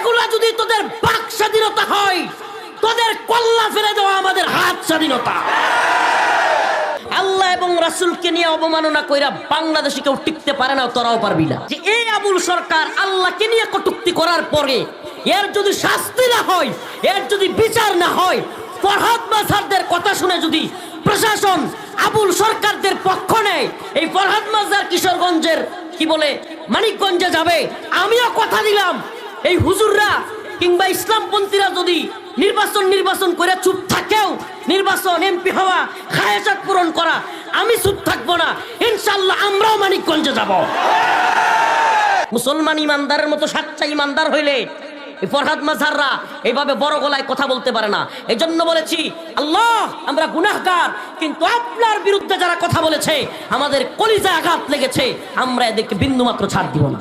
এগুলা যদি তোদের বাক স্বাধীনতা হয়, তোদের কল্লা ফেলে দেওয়া আমাদের হাত স্বাধীনতা। আল্লাহ এবং রাসুলকে নিয়ে অবমাননা কইরা বাংলাদেশে কেউ টিকতে পারে না, তোরাও পারবি না। যে এই আবুল সরকার আল্লাহকে নিয়ে কটুক্তি করার পরে এর যদি শাস্তি না হয়, এর যদি বিচার না হয়, ফরহাদ মাসারদের কথা শুনে যদি প্রশাসন আবুল সরকারদের পক্ষ নেয়, এই ফরহাদ মাজার কিশোরগঞ্জের, কি বলে, মানিকগঞ্জে যাবে, আমিও কথা দিলাম এই হুজুররা কিংবা ইসলামপন্থীরা যদি নির্বাচন নির্বাচন করে চুপ থাকেও, নির্বাচন এমপি হওয়া খায়াচাত পূরণ করা, আমি চুপ থাকব না ইনশাল্লাহ আমরাও মানিকগঞ্জে যাব। মুসলমান ইমানদারের মতো সাচ্চা ইমানদার হইলে ফরহাদ মাঝাররা এইভাবে বড় গলায় কথা বলতে পারে না। এই জন্য বলেছি, আল্লাহ, আমরা গুনাহগার, কিন্তু আপনার বিরুদ্ধে যারা কথা বলেছে, আমাদের কলিজা আঘাত লেগেছে, আমরা এদেরকে বিন্দু মাত্র ছাড় দিব না।